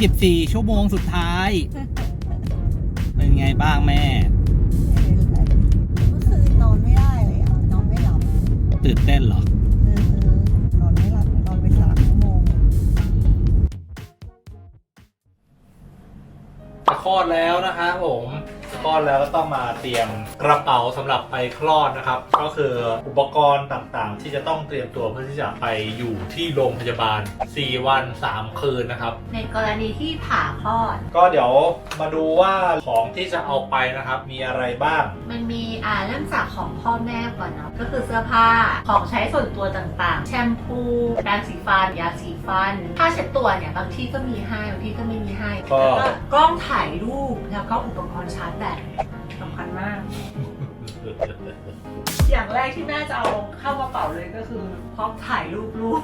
24 ชั่วโมงสุดท้าย เป็นไงบ้างแม่ไม่เป็นไรเมื่อคืนนอนไม่ได้เลยอะนอนไม่หลับตื่นเต้นเหรอเออ อดแล้วก็ต้องมาเตรียมกระเป๋าสำหรับไปคลอดนะครับ ก็คืออุปกรณ์ต่างๆ ที่จะต้องเตรียมตัวเพื่อที่จะไปอยู่ที่โรงพยาบาล 4 วัน 3 คืนนะครับ ในกรณีที่ผ่าคลอด ก็เดี๋ยวมาดูว่าของที่จะเอาไปนะครับ มีอะไรบ้าง มันมีอ่าเริ่มจากของพ่อแม่ก่อนเนาะก็คือเสื้อผ้าของใช้ส่วนตัวต่างๆ แชมพูแปรงสีฟันยาสีฟันผ้าเช็ดตัวเนี่ยบางที่ก็มีให้บางที่ก็ไม่มีให้ก็แล้วก็กล้องถ่ายรูปแล้วก็อุปกรณ์ชาร์จแบตสำคัญมาก อย่างแรกที่แม่จะเอาเข้ากระเป๋าเลยก็คือพร้อมถ่ายรูปลูก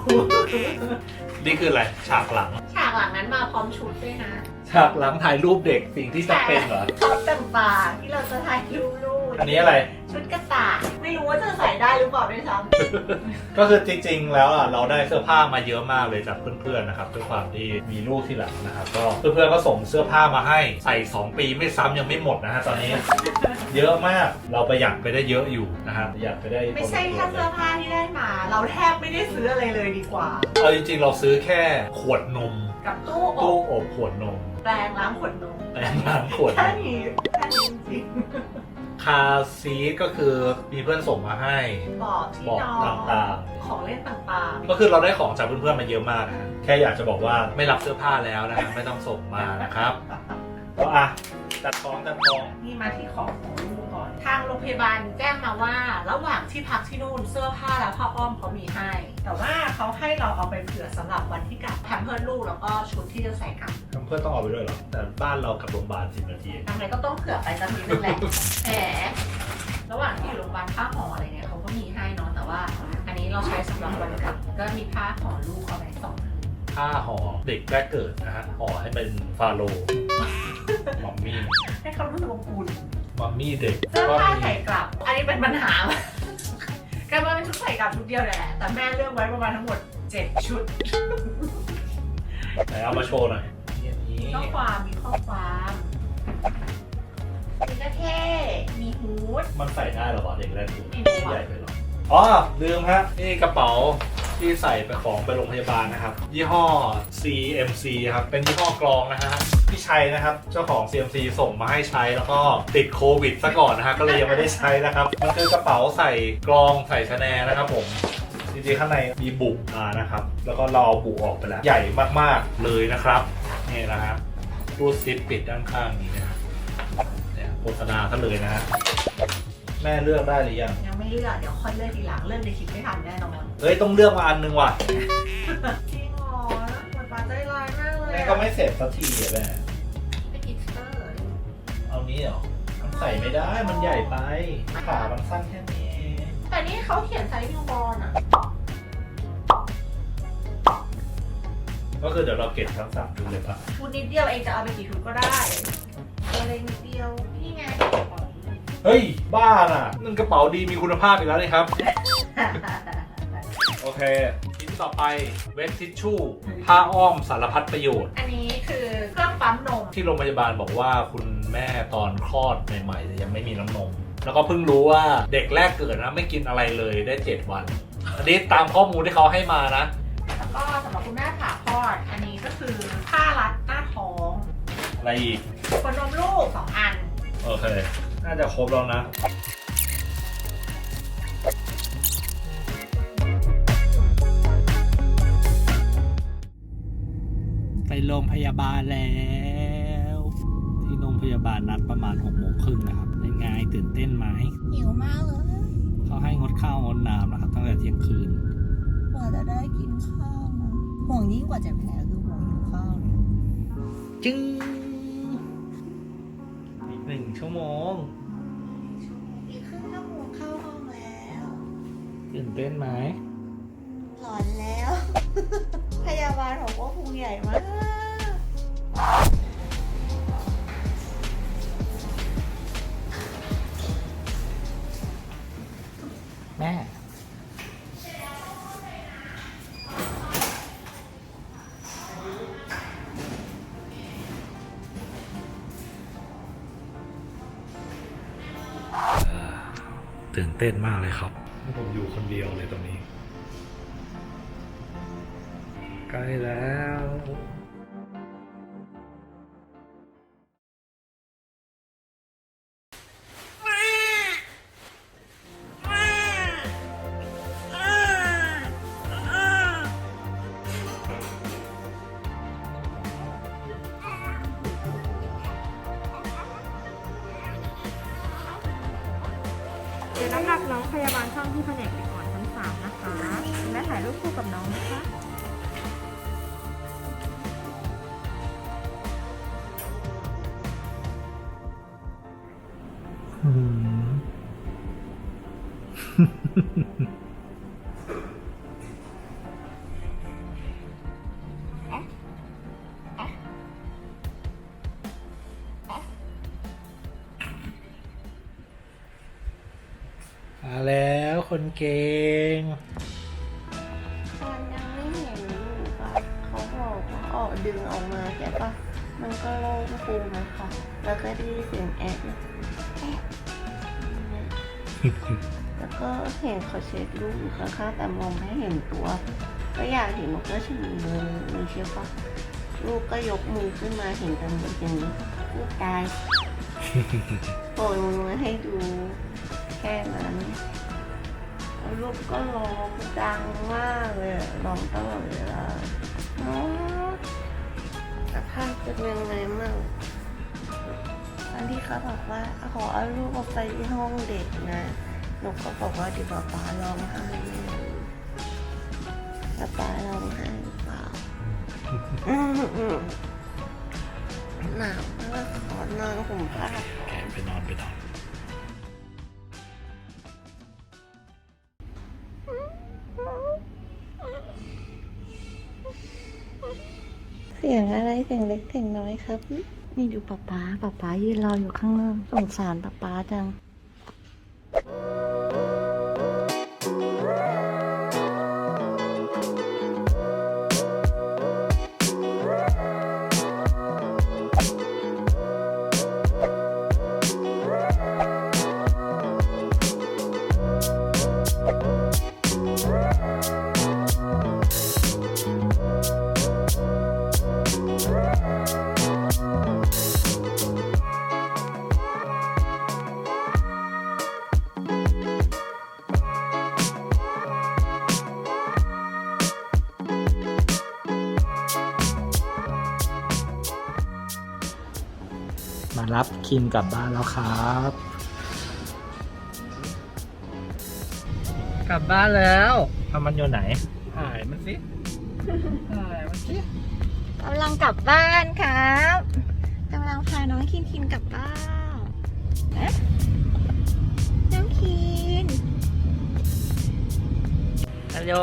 นี่คืออะไร ฉากหลัง ฉากหลังนั้นมาพร้อมชุดด้วยนะฉากหลังถ่ายรูปเด็กสิ่งที่จำเป็นเหรอชุดต่างๆที่เราจะถ่ายรูปลูกอันนี้อะไรชุดกระต่ายไม่รู้ว่าจะใส่ได้หรือเปล่าด้วยซ้ำก็คือจริงๆ แล้วอะเราได้เสื้อผ้ามาเยอะมากเลยจากเพื่อนๆนะครับด้วยความที่มีลูกที่หลังนะครับก็เพื่อนๆก็ส่งเสื้อผ้ามาให้ใส่2ปีไม่ซ้ำยังไม่หมดนะฮะตอนนี้ เยอะมากเราประหยัดไปได้เยอะอยู่นะครับประหยัดไปได้ไม่ใช่แค่เสื้อผ้าที่ได้มา เราแทบไม่ได้ซื้ออะไรเลยดีกว่า เอาจริงๆ เราซื้อแค่ขวดนมกับตู้อตู้บอบขวดนมแปรงล้างขวดนมแต่น้ำขวดนแค่ม นี้แค่นี้จริง คาซีทก็คือมีเพื่อนส่งมาให้ๆบอกที่บอกนอนต่างของเล่นต่างก็คือเราได้ของจากเพื่อนๆมาเยอะมากนะฮะแค่อยากจะบอกว่าไม่รับเสื้อผ้าแล้วนะฮะไม่ต้องส่งมานะครับๆ ก็อะจัดของจัดของ นี่มาที่ของของลูกก่อน ทางโรงพยาบาลแจ้งมาว่า ระหว่างที่พักที่นู่นเสื้อผ้าและผ้าอ้อมเขามีให้ แต่ว่าเขาให้เราเอาไปเผื่อสำหรับวันที่กลับแถมเพื่อนลูกแล้วก็ชุดที่จะใส่กลับ เพื่อนต้องเอาไปด้วยเหรอ แต่บ้านเรากับโรงพยาบาลสิบนาทีเองทำไมก็ต้องเผื่อไปสักนิดนึงแหละ แหม ระหว่างที่อยู่โรงพยาบาลผ้าห่ออะไรเนี่ยเขาก็มีให้เนาะ แต่ว่า อันนี้เราใช้สำหรับวันกลับ ก็มีผ้าห่อลูกเอาไว้สองผืนผ้าห่อเด็กแรกเกิดนะฮะห่อให้เป็นฟาโรห์มัมมี่ให้เขารู้สึกอบอุ่นมัมมี่เด็กเสื้อก็ผ้ามีใส่กลับ อันนี้เป็นปัญหาการว่าเป็นชุดใส่กลับชุดเดียวแหละ แต่แม่เลือกไว้ประมาณทั้งหมด 7 ชุด ไหนเอามาโชว์หน่อย นี่อันนี้ข้อความมีข้อความมีกระเท่มีฮูดมันใส่ได้เหรอวะเด็กแรกเกิดไม่รู้อะใหญ่ไปเหรออ๋อลืมฮะนี่กระเป๋าที่ใส่ไปของไปโรงพยาบาลนะครับ ยี่ห้อ CMC ครับ เป็นยี่ห้อกรองนะฮะพี่ชัยนะครับ เจ้าของ CMC ส่งมาให้ใช้แล้วก็ติดโควิดซะก่อนนะฮะก็เลยยังไม่ได้ใช้นะครับมันคือกระเป๋าใส่กรองใส่ชะแนนะครับผมจริงๆข้างในมีบุกมานะครับ แล้วก็เราเอาบุกออกไปแล้ว ใหญ่มากๆเลยนะครับ นี่นะฮะรูดซิปปิดด้านข้างนี้นะครับเนี่ยโฆษณาซะเลยนะฮะแม่เลือกได้หรือยังยังไม่เลือกเดี๋ยวค่อยเลือกทีหลังเลือกในคลิปไม่ทันแน่นอนเฮ้ยต้องเลือกมาอันนึงว่ะจริงเหรอเหมือนปลาใจร้ายมากเลยแม่อะก็ไม่เสร็จสักทีอะแม่ไม่กินสเตอร์เอานี้เหรอมันใส่ไม่ได้มันใหญ่ไปขามันสั้นแค่นี้เองแต่นี่เขาเขียนไซส์นิวบอลอะ ก็คือเดี๋ยวเราเก็บทั้งสามชุดเลยปะชุดนิดเดียวเองจะเอาไปกี่ชุดก็ได้ตัวเล็กนิดเดียวนี่ไงเฮ้ย บ้าน่ะนั่นกระเป๋าดีมีคุณภาพอีกแล้วนี่ครับ โอเคชิ้นต่อไปเวททิชชู่ผ้าอ้อมสารพัดประโยชน์ อันนี้คือเครื่องปั๊มนม ที่โรงพยาบาลบอกว่าคุณแม่ตอนคลอดใหม่ๆยังไม่มีน้ำนม แล้วก็เพิ่งรู้ว่าเด็กแรกเกิดนะไม่กินอะไรเลยได้ 7 วัน อันนี้ตามข้อมูลที่เขาให้มานะ แล้วก็สำหรับคุณแม่ผ่าคลอดอันนี้ ก็คือผ้ารัดหน้าท้องอะไรอีกขนนมลูกสองอัน โอเค น่าจะครบแล้วนะ ไปโรงพยาบาลแล้ว ที่โรงพยาบาลนัดประมาณ6กโมงครึ่งนะครับเป็นไงตื่นเต้นไหมหิวมากเลยเขาให้งดข้าวงดน้ำนะครับ ตั้งแต่เที่ยงคืนกว่าจะได้กินข้าวนะห่วงยิ่งกว่าเจ็บแผล จึงอีกหนึ่งชั่วโมง อีกครึ่งชั่วโมงเข้าห้องแล้วตื่นเต้นไหม หลอนแล้ว พยาบาลบอกว่าพุงใหญ่มากแม่ ตื่นเต้นมากเลยครับ ผมอยู่คนเดียวเลยตรงนี้ ใกล้แล้ว น้ำหนักน้องพยาบาลช่องที่แผนกเด็กอ่อนชั้นสามนะคะคุณแม่ถ่ายรูปคู่กับน้องนะคะม เก่งตอนยังไม่เห็นลูกอะเขาบอกว่าออกดึงออกมาใช่ปะมันก็โล่งฟูนะคะ แล้วก็ได้ยินเสียงแอบนะแอบแล้วก็เห็นเขาเช็ดลูกอยู่ข้างๆแต่มองไม่เห็นตัว ก็อยากเห็นนกก็ถึงมือมือใช่ปะลูกก็ยกมือขึ้นมาเห็นแต่มืออย่างนี้ลูกตายโปรยมือมาให้ดูแค่นั้นแล้วลูกก็ร้องดังมากเลยอะร้องตลอดเวลาน้องสภาพเป็นยังไงมั่งอันที่เขาบอกว่าขอเอาลูกออกไปที่ห้องเด็กนะหนูก็บอกว่าเดี๋ยวป๊าป๊าร้องไห้แน่ป๊าป๊าร้องไห้หรือเปล่าอืมอืมหนาวมากขอนอนห่มผ้าแกไปนอนไปนอน สียงอะไรเสียงเล็กเสียงน้อยครับ นี่ดูป๊าป๊าป๊าป๊ายืนรออยู่ข้างนอกสงสารป๊าป๊าจัง คิมกลับบ้านแล้วครับ กลับบ้านแล้วทำมันอยู่ไหนถ่ายมันสิถ่ายมันสิกำลังกลับบ้านครับกำลังพาน้องคินคินกลับบ้านเอ๊ะน้องคินฮัลโหล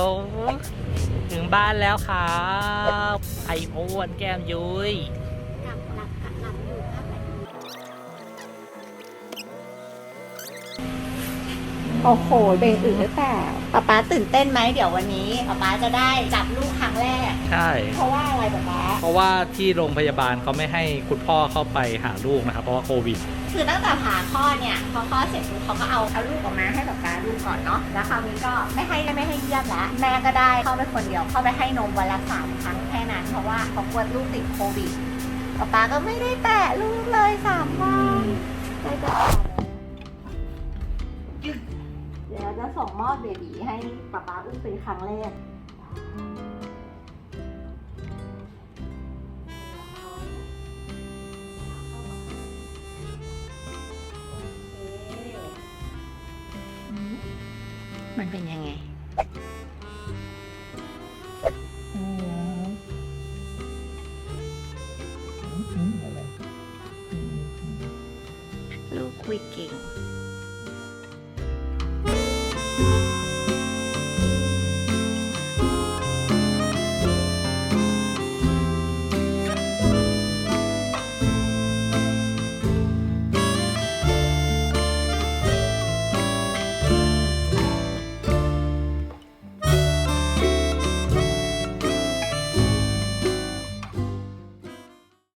ถึงบ้านแล้วครับ ไออ้วนแก้มยุ้ย โอ้โหเบ่งอึตั้งแต่ป๊าป๊าตื่นเต้นไหมเดี๋ยววันนี้ป๊าป๊าจะได้จับลูกครั้งแรก ใช่ เพราะว่าอะไรป๊าป๊าเพราะว่าที่โรงพยาบาลเขาไม่ให้คุณพ่อเข้าไปหาลูกนะครับ เพราะว่าโควิด คือตั้งแต่ผ่าคลอดเนี่ยพอคลอดเสร็จปุ๊บเขาก็เอาเอาลูกออกมาให้ป๊าป๊าดูก่อนเนาะแล้วคราวนี้ก็ไม่ให้ไม่ให้เยี่ยมแล้วแม่ก็ได้เข้าไปคนเดียวเข้าไปให้นมวันละสามครั้งแค่นั้นเพราะว่าเขากลัวลูกติดโควิดป๊าป๊าก็ไม่ได้แตะลูกเลยสามวันไม่ได้แส่งมอบเบบีให้ป๊าป๊าอุ้มเป็นครั้งแรกมันเป็นยังไงลูกคุยเก่ง